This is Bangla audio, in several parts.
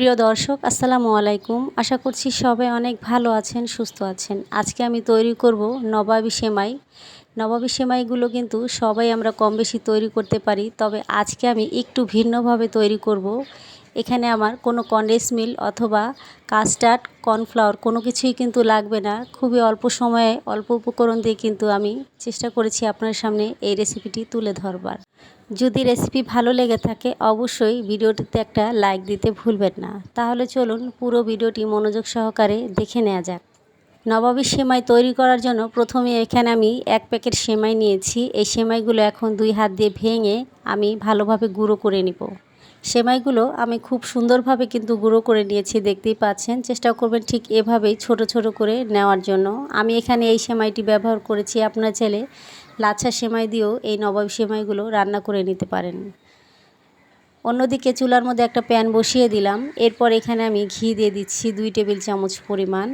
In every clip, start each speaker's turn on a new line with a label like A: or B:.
A: প্রিয় দর্শক, আসসালামু আলাইকুম। আশা করছি সবাই অনেক ভালো আছেন, সুস্থ আছেন। আজকে আমি তৈরি করব নবাবী সেমাই। নবাবী সেমাইগুলো কিন্তু সবাই আমরা কম বেশি তৈরি করতে পারি, তবে আজকে আমি একটু ভিন্নভাবে তৈরি করব। এখানে আমার কোনো কন্ডেন্স মিল অথবা কাস্টার্ড কর্নফ্লাওয়ার কোনো কিছুই কিন্তু লাগবে না। খুবই অল্প সময়ে, অল্প উপকরণ দিয়ে কিন্তু আমি চেষ্টা করেছি আপনার সামনে এই রেসিপিটি তুলে ধরবার। যদি রেসিপি ভালো লেগে থাকে, অবশ্যই ভিডিওটিতে একটা লাইক দিতে ভুলবেন না। তাহলে চলুন পুরো ভিডিওটি মনোযোগ সহকারে দেখে নেওয়া যাক। নবাবী সেমাই তৈরি করার জন্য প্রথমে এখানে আমি এক প্যাকেট সেমাই নিয়েছি। এই সেমাইগুলো এখন দুই হাত দিয়ে ভেঙে আমি ভালোভাবে গুঁড়ো করে নিব। সেমাইগুলো আমি খুব সুন্দরভাবে কিন্তু গুঁড়ো করে নিয়েছি, দেখতেই পাচ্ছেন। চেষ্টা করবেন ঠিক এভাবেই ছোট ছোট করে নেওয়ার জন্য। আমি এখানে এই সেমাইটি ব্যবহার করেছি, আপনার ছেলে লাচ্ছা সেমাই দিয়েও এই নবাব সেমাইগুলো রান্না করে নিতে পারেন। অন্যদিকে চুলার মধ্যে একটা প্যান বসিয়ে দিলাম। এরপর এখানে আমি ঘি দিয়ে দিচ্ছি দুই টেবিল চামচ পরিমাণ।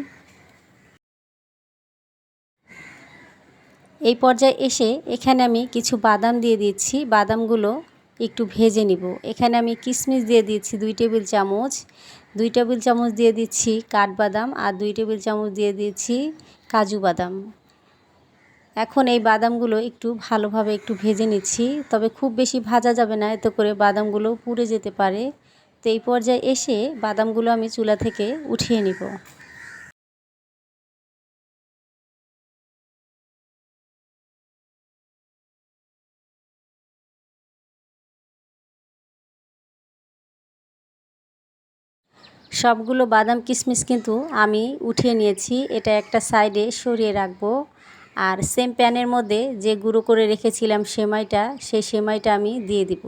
A: এই পর্যায়ে এসে এখানে আমি কিছু বাদাম দিয়ে দিচ্ছি। বাদামগুলো একটু ভেজে নিব। এখানে আমি কিশমিশ দিয়ে দিচ্ছি দুই টেবিল চামচ। দুই টেবিল চামচ দিয়ে দিচ্ছি কাঠবাদাম আর দুই টেবিল চামচ দিয়ে দিচ্ছি কাজু বাদাম। এখন এই বাদামগুলো একটু ভালোভাবে একটু ভেজে নিচ্ছি। তবে খুব বেশি ভাজা যাবে না, এতে করে বাদামগুলো পুড়ে যেতে পারে। তো এই পর্যায়ে এসে বাদামগুলো আমি চুলা থেকে উঠিয়ে নিব। সবগুলো বাদাম কিশমিশ কিন্তু আমি উঠিয়ে নিয়েছি। এটা একটা সাইডে সরিয়ে রাখব। আর সেম প্যানের মধ্যে যে গুঁড়ো করে রেখেছিলাম সেমাইটা, সেই সেমাইটা আমি দিয়ে দিব।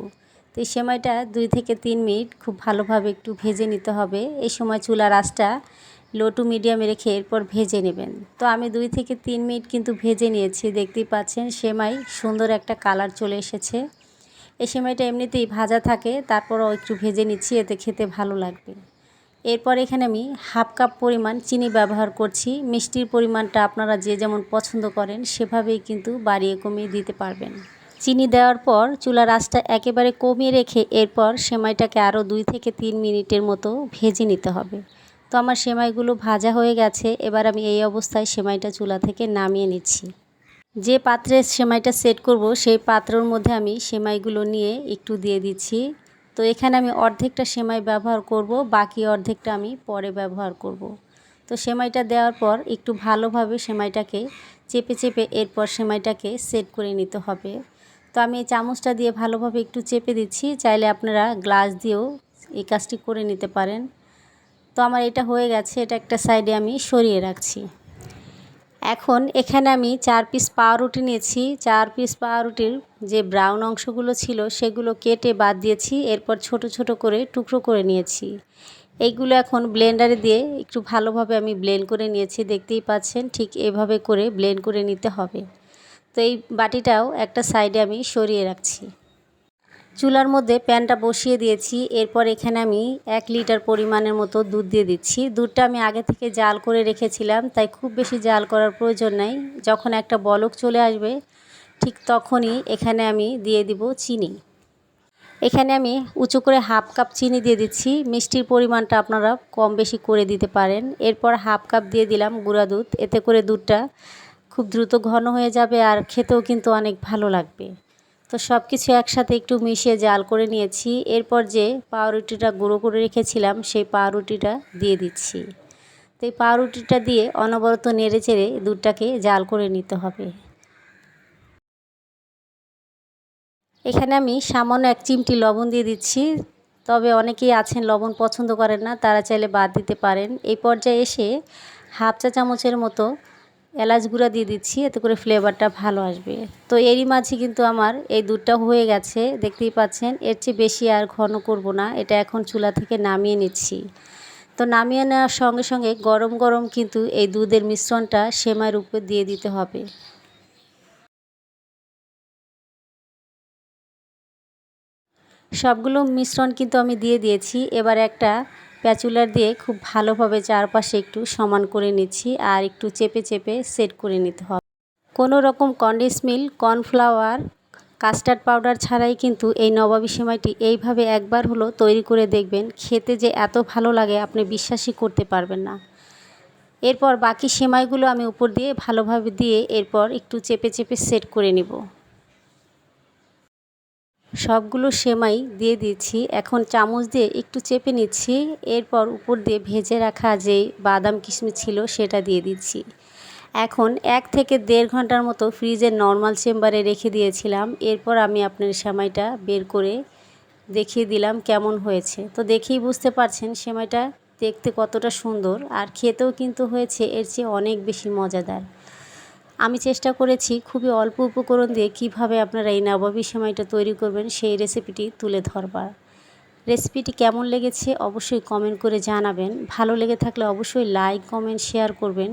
A: তো এই সেমাইটা দুই থেকে তিন মিনিট খুব ভালোভাবে একটু ভেজে নিতে হবে। এই সময় চুলার আঁচটা লো টু মিডিয়ামে রেখে এরপর ভেজে নেবেন। তো আমি দুই থেকে তিন মিনিট কিন্তু ভেজে নিয়েছি। দেখতেই পাচ্ছেন সেমাই সুন্দর একটা কালার চলে এসেছে। এই সেমাইটা এমনিতেই ভাজা থাকে, তারপরও একটু ভেজে নিচ্ছি, এতে খেতে ভালো লাগবে। এরপর এখানে আমি হাফ কাপ পরিমাণ চিনি ব্যবহার করছি। মিষ্টির পরিমাণটা আপনারা যে যেমন পছন্দ করেন, সেভাবেই কিন্তু বাড়িয়ে কমিয়ে দিতে পারবেন। চিনি দেওয়ার পর চুলার আঁচটা একেবারে কমিয়ে রেখে এরপর সেমাইটাকে আরও দুই থেকে তিন মিনিটের মতো ভেজে নিতে হবে। তো আমার সেমাইগুলো ভাজা হয়ে গেছে, এবার আমি এই অবস্থায় সেমাইটা চুলা থেকে নামিয়ে নিচ্ছি। যে পাত্রে সেমাইটা সেট করব, সেই পাত্রর মধ্যে আমি সেমাইগুলো নিয়ে একটু দিয়ে দিচ্ছি। তো এখানে আমি অর্ধেকটা সেমাই ব্যবহার করব, বাকি অর্ধেকটা আমি পরে ব্যবহার করব। তো সেমাইটা দেওয়ার পর একটু ভালোভাবে সেমাইটাকে চেপে চেপে এরপর সেমাইটাকে সেট করে নিতে হবে। তো আমি এই চামচটা দিয়ে ভালোভাবে একটু চেপে দিচ্ছি, চাইলে আপনারা গ্লাস দিয়েও এই কাজটি করে নিতে পারেন। তো আমার এটা হয়ে গেছে, এটা একটা সাইডে আমি সরিয়ে রাখছি। এখন এখানে আমি চার পিস পাউরুটি নিয়েছি। চার পিস পাউরুটির যে ব্রাউন অংশগুলো ছিল, সেগুলো কেটে বাদ দিয়েছি। এরপর ছোট ছোট করে টুকরো করে নিয়েছি। এইগুলো এখন ব্লেন্ডারে দিয়ে একটু ভালোভাবে আমি ব্লেন্ড করে নিয়েছি। দেখতেই পাচ্ছেন, ঠিক এভাবে করে ব্লেন্ড করে নিতে হবে। তো এই বাটিটাও একটা সাইডে আমি সরিয়ে রাখছি। চুলার মধ্যে প্যানটা বসিয়ে দিয়েছি, এরপর এখানে আমি এক লিটার পরিমাণের মতো দুধ দিয়ে দিচ্ছি। দুধটা আমি আগে থেকে জাল করে রেখেছিলাম, তাই খুব বেশি জাল করার প্রয়োজন নাই। যখন একটা বলক চলে আসবে, ঠিক তখনই এখানে আমি দিয়ে দিব চিনি। এখানে আমি উঁচু করে হাফ কাপ চিনি দিয়ে দিচ্ছি, মিষ্টির পরিমাণটা আপনারা কম বেশি করে দিতে পারেন। এরপর হাফ কাপ দিয়ে দিলাম গুঁড়া দুধ, এতে করে দুধটা খুব দ্রুত ঘন হয়ে যাবে আর খেতেও কিন্তু অনেক ভালো লাগবে। তো সব কিছু একসাথে একটু মিশিয়ে জাল করে নিয়েছি। এরপর যে পাউরুটিটা গুঁড়ো করে রেখেছিলাম, সেই পাউরুটিটা দিয়ে দিচ্ছি। তো এই পাউরুটিটা দিয়ে অনবরত নেড়ে চেড়ে দুধটাকে জাল করে নিতে হবে। এখানে আমি সামান্য এক চিমটি লবণ দিয়ে দিচ্ছি। তবে অনেকেই আছেন লবণ পছন্দ করেন না, তারা চাইলে বাদ দিতে পারেন। এই পর্যায়ে এসে হাফ চা চামচের মতো এলাচ গুঁড়া দিয়ে দিচ্ছি, এতে করে ফ্লেভারটা ভালো আসবে। তো এরই মাঝে কিন্তু আমার এই দুধটা হয়ে গেছে, দেখতেই পাচ্ছেন। এর চেয়ে বেশি আর ঘন করব না, এটা এখন চুলা থেকে নামিয়ে নিচ্ছি। তো নামিয়ে নেওয়ার সঙ্গে সঙ্গে গরম গরম কিন্তু এই দুধের মিশ্রণটা সেমাইয়ের উপর দিয়ে দিতে হবে। সবগুলো মিশ্রণ কিন্তু আমি দিয়ে দিয়েছি। এবার একটা প্যাচুলার দিয়ে খুব ভালোভাবে চারপাশে একটু সমান করে নিচ্ছি আর একটু চেপে চেপে সেট করে নিতে হবে। কোনো রকম কন্ডেন্স কর্নফ্লাওয়ার কাস্টার্ড পাউডার ছাড়াই কিন্তু এই নবাবী সেমাইটি এইভাবে একবার হলো তৈরি করে দেখবেন। খেতে যে এত ভালো লাগে আপনি বিশ্বাসই করতে পারবেন না। এরপর বাকি সেমাইগুলো আমি উপর দিয়ে ভালোভাবে দিয়ে এরপর একটু চেপে চেপে সেট করে নিব। সবগুলো সেমাই দিয়ে দিচ্ছি এখন চামচ দিয়ে একটু চেপে নিচ্ছি। এরপর উপর দিয়ে ভেজে রাখা যে বাদাম কিশমিশ ছিল সেটা দিয়ে দিচ্ছি। এখন এক থেকে দেড় ঘণ্টার মতো ফ্রিজের নর্মাল চেম্বারে রেখে দিয়েছিলাম। এরপর আমি আপনার সেমাইটা বের করে দেখিয়ে দিলাম কেমন হয়েছে। তো দেখেই বুঝতে পারছেন সেমাইটা দেখতে কতটা সুন্দর। আর খেতেও কিন্তু হয়েছে, এর চেয়ে অনেক বেশি মজাদার। আমি চেষ্টা করেছি খুবই অল্প উপকরণ দিয়ে কীভাবে আপনারা এই নবাবী সেমাইটা তৈরি করবেন সেই রেসিপিটি তুলে ধরবার। রেসিপিটি কেমন লেগেছে অবশ্যই কমেন্ট করে জানাবেন। ভালো লেগে থাকলে অবশ্যই লাইক, কমেন্ট, শেয়ার করবেন।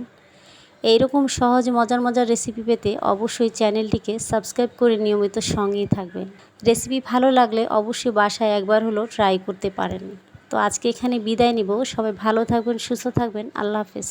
A: এইরকম সহজ, মজার মজার রেসিপি পেতে অবশ্যই চ্যানেলটিকে সাবস্ক্রাইব করে নিয়মিত সঙ্গেই থাকবেন। রেসিপি ভালো লাগলে অবশ্যই বাসায় একবার হলো ট্রাই করতে পারেন। তো আজকে এখানে বিদায় নিব। সবাই ভালো থাকবেন, সুস্থ থাকবেন। আল্লাহ হাফেজ।